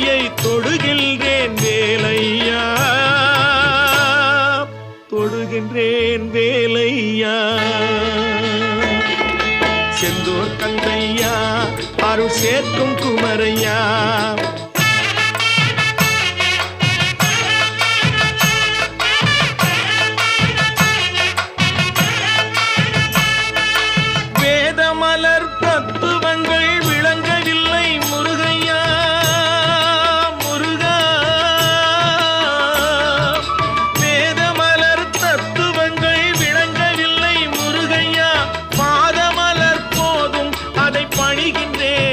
திருவடியை தொடுகின்றேன் வேலையா? தொடுகின்றேன் வேலையா? செந்தூர் கந்தையா அருள் சேர்க்கும் குமரையா? வேதமலர் தத்துவங்கள் வருகின்றேன்